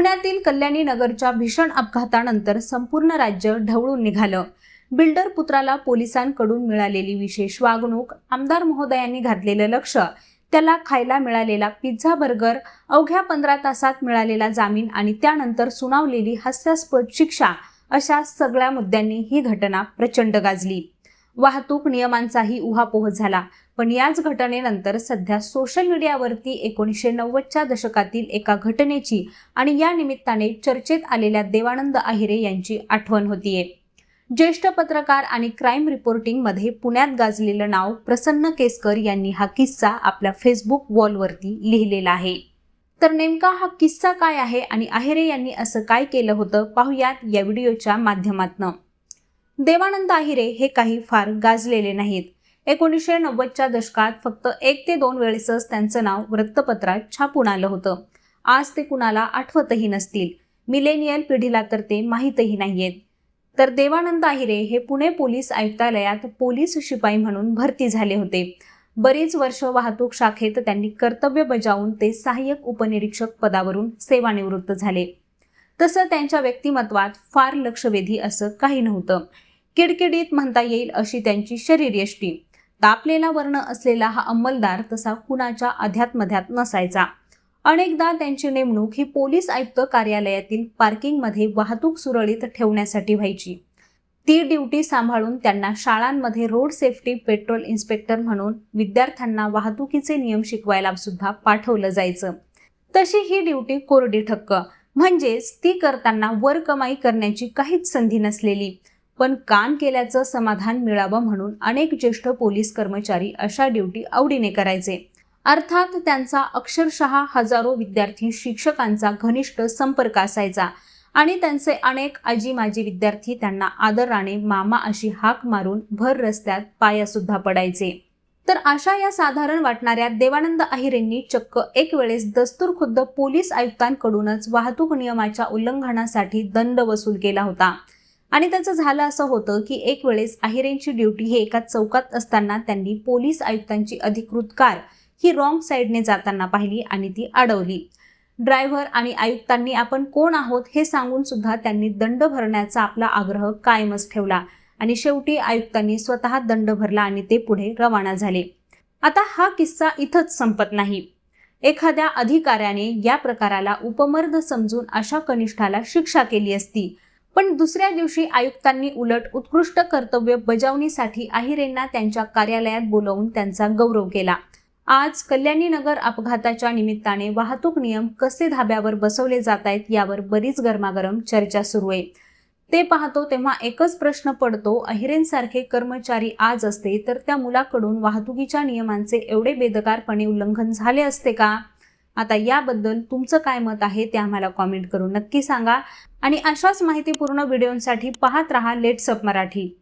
पुण्यातील कल्याणी नगरच्या भीषण अपघातानंतर संपूर्ण राज्य ढवळून निघालं. बिल्डर पुत्राला पोलिसांकडून मिळालेली विशेष वागणूक आमदार महोदयांनी घातलेलं लक्ष त्याला खायला मिळालेला पिझ्झा बर्गर अवघ्या पंधरा तासात मिळालेला जामीन आणि त्यानंतर सुनावलेली हास्यास्पद शिक्षा अशा सगळ्या मुद्द्यांनी ही घटना प्रचंड गाजली. वाहतूक नियमांचाही उहापोह झाला. पण याच घटनेनंतर सध्या सोशल मीडियावरती एकोणीसशे नव्वदच्या दशकातील एका घटनेची आणि या निमित्ताने चर्चेत आलेल्या देवानंद आहिरे यांची आठवण होतीये. ज्येष्ठ पत्रकार आणि क्राईम रिपोर्टिंगमध्ये पुण्यात गाजलेलं नाव प्रसन्न केसकर यांनी हा किस्सा आपल्या फेसबुक वॉलवरती लिहिलेला आहे. तर नेमका हा किस्सा काय आहे आणि अहिरे यांनी असं काय केलं होतं पाहुयात या व्हिडिओच्या माध्यमातनं. देवानंद आहिरे हे काही फार गाजलेले नाहीत. एकोणीसशे नव्वदच्या दशकात फक्त एक ते दोन वेळेसच त्यांचं नाव वृत्तपत्रात छापून आलं होतं. आज ते कुणाला आठवतही नसतील. मिलेनियल पिढीला तर ते माहीतही नाहीयेत. तर देवानंद आहिरे हे पुणे पोलीस आयुक्तालयात पोलीस शिपाई म्हणून भरती झाले होते. बरीच वर्ष वाहतूक शाखेत त्यांनी कर्तव्य बजावून ते सहाय्यक उपनिरीक्षक पदावरून सेवानिवृत्त झाले. तसं त्यांच्या व्यक्तिमत्वात फार लक्षवेधी असं काही नव्हतं. किडकिडीत म्हणता येईल अशी त्यांची शरीरयष्टी तापलेला वर्ण असलेला हा अंमलदार तसा कुणाच्या अध्यात्मध्यात नसायचा. अनेकदा त्यांची नेमणूक ही पोलीस आयुक्त कार्यालयातील पार्किंगमध्ये वाहतूक सुरळीत ठेवण्यासाठी व्हायची. ती ड्युटी सांभाळून त्यांना शाळांमध्ये रोड सेफ्टी पेट्रोल इन्स्पेक्टर म्हणून विद्यार्थ्यांना वाहतुकीचे नियम शिकवायला सुद्धा पाठवलं जायचं. तशी ही ड्युटी कोरडी ठक्क. म्हणजेच ती करताना वर कमाई करण्याची काहीच संधी नसलेली. पण काम केल्याचं समाधान मिळावं म्हणून अनेक ज्येष्ठ पोलीस कर्मचारी अशा ड्युटी आवडीने करायचे. अर्थात त्यांचा अक्षरशः हजारो विद्यार्थी शिक्षकांचा घनिष्ठ संपर्क असायचा आणि त्यांचे अनेक आजी माजी विद्यार्थी त्यांना आदराने मामा अशी हाक मारून भर रस्त्यात पायासुद्धा पडायचे. तर अशा या साधारण वाटणाऱ्या देवानंद अहिरेंनी चक्क एक वेळेस दस्तूर खुद्द पोलीस आयुक्तांकडूनच वाहतूक नियमाच्या उल्लंघनासाठी दंड वसूल केला होता. आणि त्याचं झालं असं होतं की एक वेळेस अहिरेंची ड्युटी हे एका चौकात असताना त्यांनी पोलीस आयुक्तांची अधिकृत कार ही रॉंग साईडने जाताना पाहिली आणि ती अडवली. ड्रायव्हर आणि आयुक्तांनी आपण कोण आहोत हे सांगून सुद्धा त्यांनी दंड भरण्याचा आपला आग्रह कायमच ठेवला आणि शेवटी आयुक्तांनी स्वतः दंड भरला आणि ते पुढे रवाना झाले. आता हा किस्सा इथंच संपत नाही. एखाद्या अधिकाऱ्याने या प्रकाराला उपमर्द समजून अशा कनिष्ठाला शिक्षा केली असती. पण दुसऱ्या दिवशी आयुक्तांनी उलट उत्कृष्ट कर्तव्य बजावणीसाठी आहिरेंना त्यांच्या कार्यालयात बोलवून त्यांचा गौरव केला. आज कल्याणी नगर अपघाताच्या निमित्ताने वाहतूक नियम कसे धाब्यावर बसवले जात आहेत यावर बरीच गरमागरम चर्चा सुरू आहे. ते पाहतो तेव्हा एकच प्रश्न पडतो अहिरेंसारखे कर्मचारी आज असते तर त्या मुलाकडून वाहतुकीच्या नियमांचे एवढे बेदकारपणे उल्लंघन झाले असते का? आता याबद्दल तुमचं काय मत आहे ते आम्हाला कॉमेंट करून नक्की सांगा. आणि अशाच माहितीपूर्ण व्हिडिओंसाठी पाहत रहा लेट्सअप मराठी.